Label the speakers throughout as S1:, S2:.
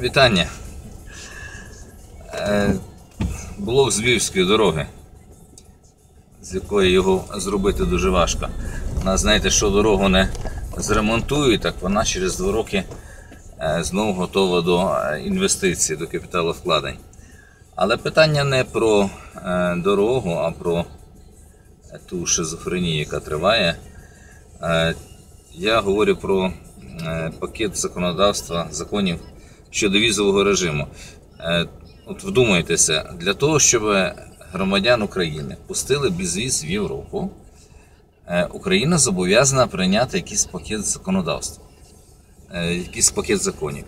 S1: Вітання. Е, Блок з Львівської дороги, з якої його зробити дуже важко. Вона, знаєте, що дорогу не зремонтують, так вона через два роки е, знову готова до е, інвестицій, до капіталовкладень. Але питання не про дорогу, а про ту шизофренію, яка триває. Я говорю про пакет законодавства, законів щодо візового режиму. Е, От вдумайтеся, для того, щоб громадян України пустили безвіз в Європу, е, Україна зобов'язана прийняти якийсь пакет законодавства, е, якийсь пакет законів.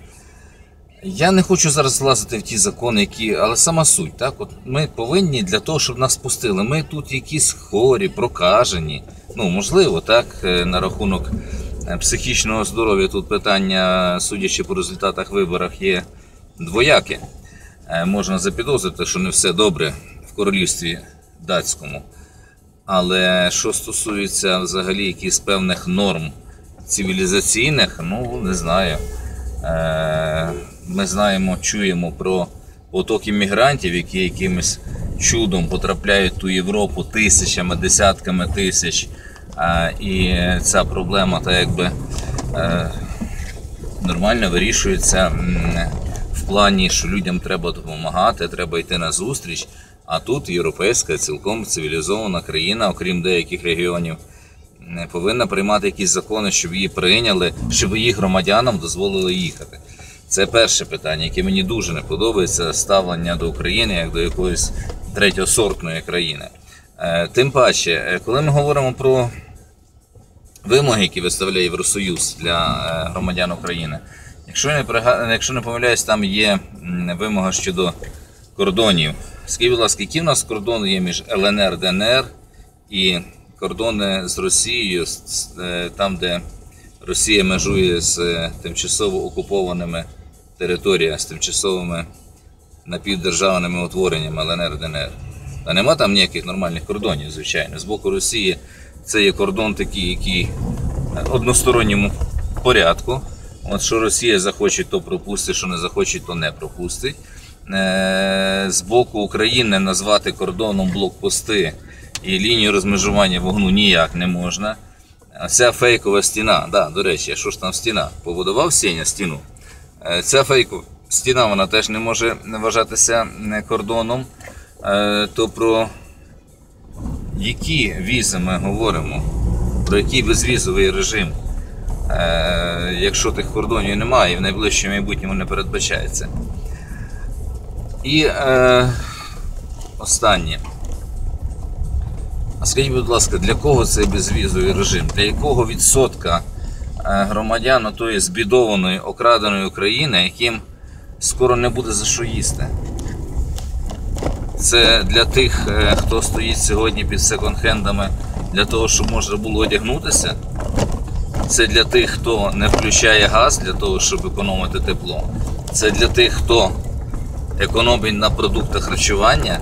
S1: Я не хочу зараз влазити в ті закони, які. Але сама суть, так? От ми повинні для того, щоб нас пустили. Ми тут якісь хворі, прокажені. Ну, можливо, так, на рахунок психічного здоров'я тут питання, судячи по результатах виборах, є двояке. Е, Можна запідозрити, що не все добре в королівстві датському. Але що стосується взагалі якихось певних норм цивілізаційних, ну не знаю. Е, Ми знаємо, чуємо про потоки мігрантів, які якимось чудом потрапляють в ту Європу тисячами, десятками тисяч. І ця проблема, та якби е, нормально вирішується в плані, що людям треба допомагати, треба йти на зустріч. А тут європейська, цілком цивілізована країна, окрім деяких регіонів, повинна приймати якісь закони, щоб її прийняли, щоб її громадянам дозволили їхати. Це перше питання, яке мені дуже не подобається ставлення до України як до якоїсь третьосортної країни. Е, Тим паче, е, коли ми говоримо про вимоги, які виставляє Євросоюз для е, громадян України, якщо не помиляюсь, там є вимога щодо кордонів. Скажіть, будь ласка, які в нас кордони є між ЛНР, ДНР і кордони з Росією, там, де Росія межує з тимчасово окупованими територіями, з тимчасовими напівдержавними утвореннями ЛНР, ДНР. Та нема там ніяких нормальних кордонів, звичайно. З боку Росії це є кордон такий, який е, односторонньому порядку. От що Росія захоче, то пропустить, що не захоче, то не пропустить. Е, З боку України назвати кордоном блокпости і лінію розмежування вогну ніяк не можна. Ця фейкова стіна, да, до речі, що ж там стіна? Побудував Сеня стіну. Е, Ця фейкова стіна вона теж не може вважатися е, кордоном. Е, То про які візи ми говоримо? Про який безвізовий режим? Е, Якщо тих кордонів немає і в найближчому майбутньому не передбачається. І е, останнє. А скажіть, будь ласка, для кого цей безвізовий режим? Для якого відсотка е, громадян тої збідованої, окраденої України, яким скоро не буде за що їсти? Це для тих, е, хто стоїть сьогодні під секонд-хендами, для того, щоб можна було одягнутися. Це для тих, хто не включає газ для того, щоб економити тепло. Це для тих, хто економить на продуктах харчування.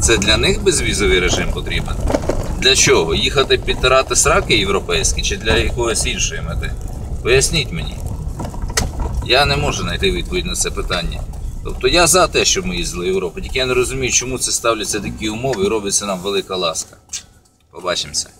S1: Це для них безвізовий режим потрібен. Для чого? Їхати підтирати сраки європейські чи для якоїсь іншої мети? Поясніть мені. Я не можу знайти відповідь на це питання. Тобто я за те, щоб ми їздили в Європу, тільки я не розумію, чому це ставляться такі умови і робиться нам велика ласка. Побачимося.